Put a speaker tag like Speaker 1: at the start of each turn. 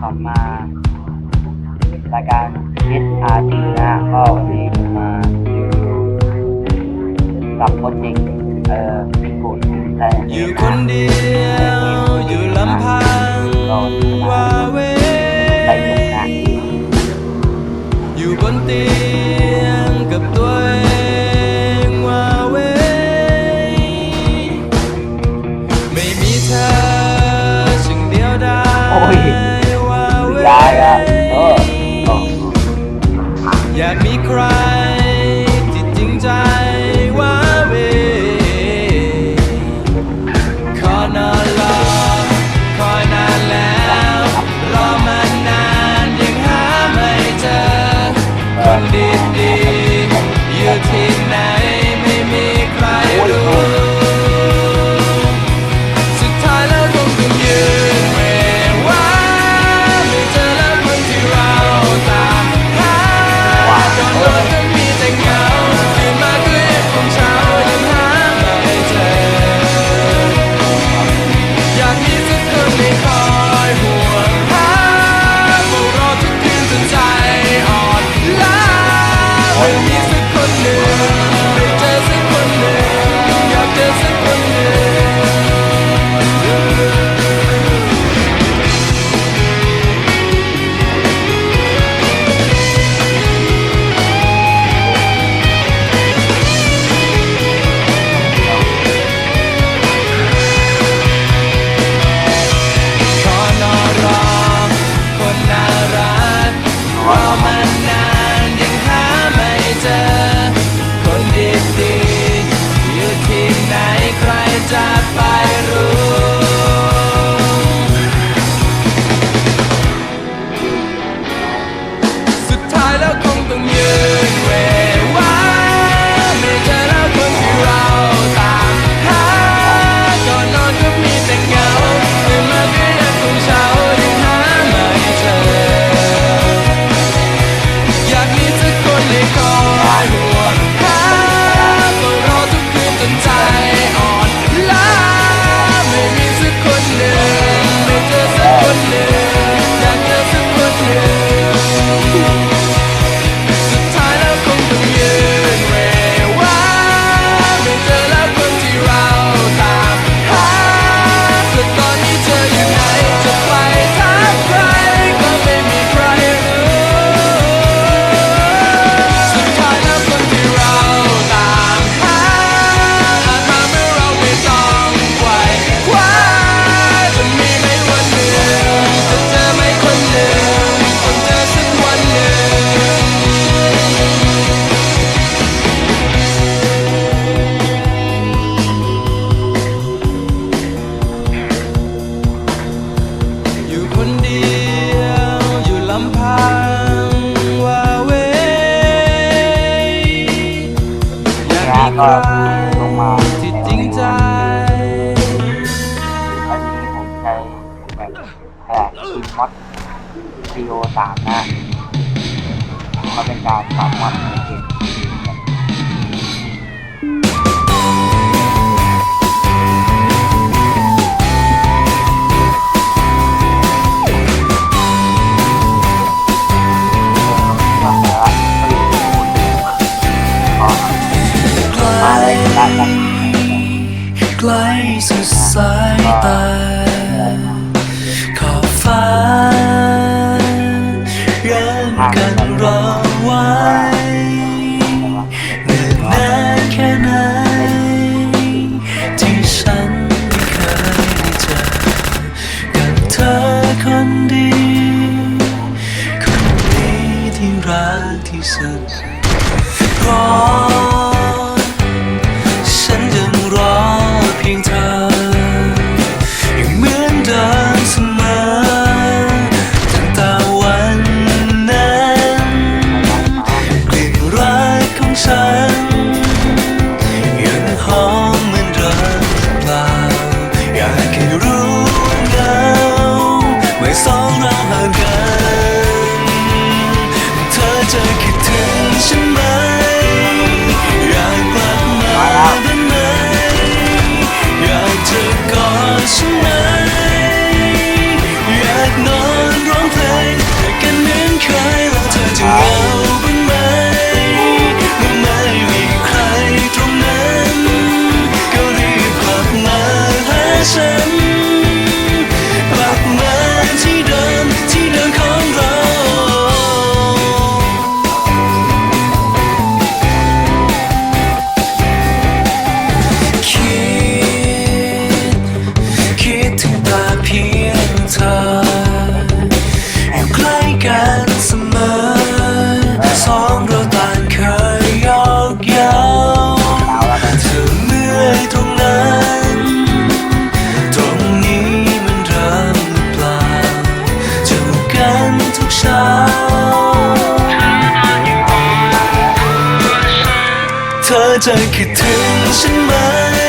Speaker 1: กลับมารายการคิดอาทีนะก็วันนี้มากับคนจริงเอ่อพิกูดแต่
Speaker 2: อยู่คนเดียวอยู่ลำพังว่าเว
Speaker 1: ไป
Speaker 2: อยู่บนเตียงกับตัวเองว่าไม่มีเธอจึงเดียวดาย
Speaker 1: อยา
Speaker 2: กมี ก็ลงมาที่จริงใจอันนี้ผมใช้แบบแผนทีมมอดวิ
Speaker 1: ดีโอสามนะมันเป็นการสอบมอดในเกม
Speaker 3: ไกลสุดสายตา ธอคิดถึงฉันไหม